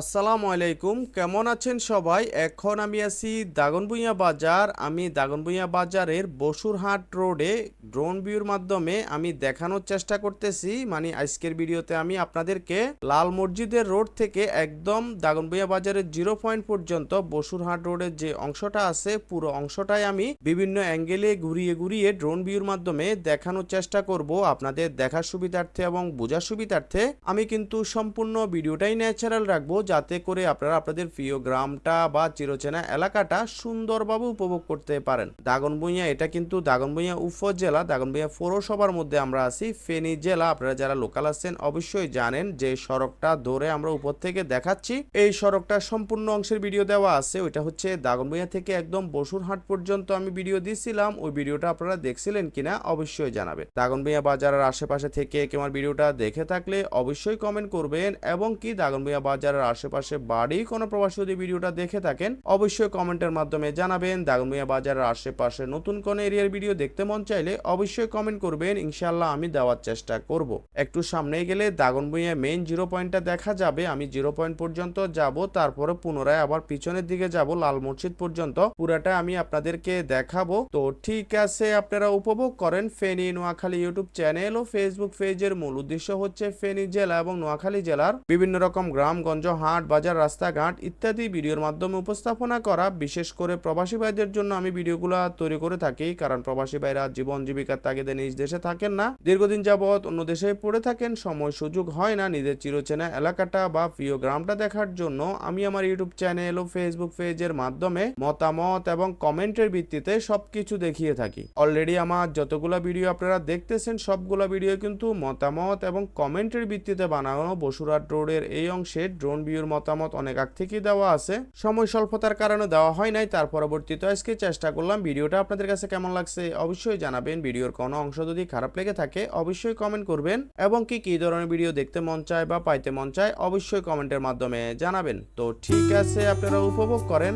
আসসালামু আলাইকুম, কেমন আছেন সবাই? এখন আমি আছি দাগনভূঞা বাজার। আমি দাগনভূঞা বাজারের বসুরহাট রোডে ড্রোন ভিউর মাধ্যমে আমি দেখানোর চেষ্টা করতেছি। মানে আজকের ভিডিওতে আমি আপনাদেরকে লাল মসজিদের রোড থেকে একদম দাগনভূঞা বাজারের জিরো পয়েন্ট পর্যন্ত বসুরহাট রোডের যে অংশটা আছে, পুরো অংশটাই আমি বিভিন্ন অ্যাঙ্গেলে ঘুরিয়ে ঘুরিয়ে ড্রোন ভিউর মাধ্যমে দেখানোর চেষ্টা করব। আপনাদের দেখার সুবিধার্থে এবং বোঝার সুবিধার্থে আমি কিন্তু সম্পূর্ণ ভিডিওটাই ন্যাচারাল রাখব। যাতে করে আপনারা আপনাদের প্রিয় গ্রামটা বা চিরচেনা এলাকাটা সুন্দরভাবে উপভোগ করতে পারেন। দাগনভূঞা, এটা কিন্তু দাগনভূঞা উপজেলা, দাগনভূঞা পৌরসভার মধ্যে আমরা আছি। ফেনী জেলা, আপনারা যারা লোকাল আছেন অবশ্যই জানেন যে সড়কটা ধরে আমরা উপর থেকে দেখাচ্ছি। এই সড়কটা সম্পূর্ণ অংশের ভিডিও দেওয়া আছে। ওইটা হচ্ছে দাগনভূঞা থেকে একদম বসুরহাট পর্যন্ত আমি ভিডিও দিছিলাম। ওই ভিডিওটা আপনারা দেখছিলেন কিনা অবশ্যই জানাবেন। দাগনভূঞা বাজারের আশেপাশে থেকে কেউ আমার ভিডিওটা দেখে থাকলে অবশ্যই কমেন্ট করবেন। এবং কি দাগনভূঞা বাজারের আশেপাশে বাড়ি কোনো প্রবাসী যদি ভিডিওটা দেখে থাকেন, অবশ্যই কমেন্টের মাধ্যমে জানাবেন। দাগনভূঞা বাজারের আশেপাশে নতুন কোন এরিয়ার ভিডিও দেখতে মন চাইলে অবশ্যই কমেন্ট করবেন। ইনশাল্লাহ আমি দেওয়ার চেষ্টা করব। একটু সামনে গেলে দাগনভূঞা মেইন জিরো পয়েন্টটা দেখা যাবে। আমি জিরো পয়েন্ট পর্যন্ত যাব, তারপরে পুনরায় আবার পিছনের দিকে যাব, লাল মসজিদ পর্যন্ত। পুরাটা আমি আপনাদেরকে দেখাবো। তো ঠিক আছে, আপনারা উপভোগ করেন ফেনী নোয়াখালী ইউটিউব চ্যানেল ও ফেসবুক পেজের মূল উদ্দেশ্য হচ্ছে ফেনী জেলা এবং নোয়াখালী জেলার বিভিন্ন রকম গ্রামগঞ্জ হাট, বাজার, রাস্তাঘাট ইত্যাদি ভিডিওর মাধ্যমে উপস্থাপনা করা। বিশেষ করে প্রবাসী ভাইদের জন্য আমি ভিডিওগুলো তৈরি করে থাকি, কারণ প্রবাসী ভাইরা জীবন জীবিকার তাগিদে নিজ দেশে থাকেন না। দীর্ঘদিন যাবৎ অন্য দেশে পড়ে থাকেন, সময় সুযোগ হয় না নিজের চিরচেনা এলাকাটা বা প্রিয় গ্রামটা দেখার জন্য। আমি আমার ইউটিউব চ্যানেল ও ফেসবুক পেজের মাধ্যমে মতামত এবং কমেন্টের ভিত্তিতে সবকিছু দেখিয়ে থাকি। অলরেডি আমার যতগুলো ভিডিও আপনারা দেখতেছেন, সবগুলো ভিডিও কিন্তু মতামত এবং কমেন্টের ভিত্তিতে বানানো। বসুরহাট রোডের এই অংশে ড্রোন ভিউর মতামত অনেক আগ থেকেই দেওয়া আছে। সময় স্বল্পতার কারণে দেওয়া হয় নাই, তার পরবর্তীতে আজকে চেষ্টা করলাম ভিডিওটা আপনাদের কাছে কেমন লাগছে অবশ্যই জানাবেন। ভিডিওর কোনো অংশ যদি খারাপ লেগে থাকে, অবশ্যই কমেন্ট করবেন। এবং কি কি ধরনের ভিডিও দেখতে মন চায় বা পাইতে মন চায়, অবশ্যই কমেন্টের মাধ্যমে জানাবেন। তো ঠিক আছে, আপনারা উপভোগ করেন।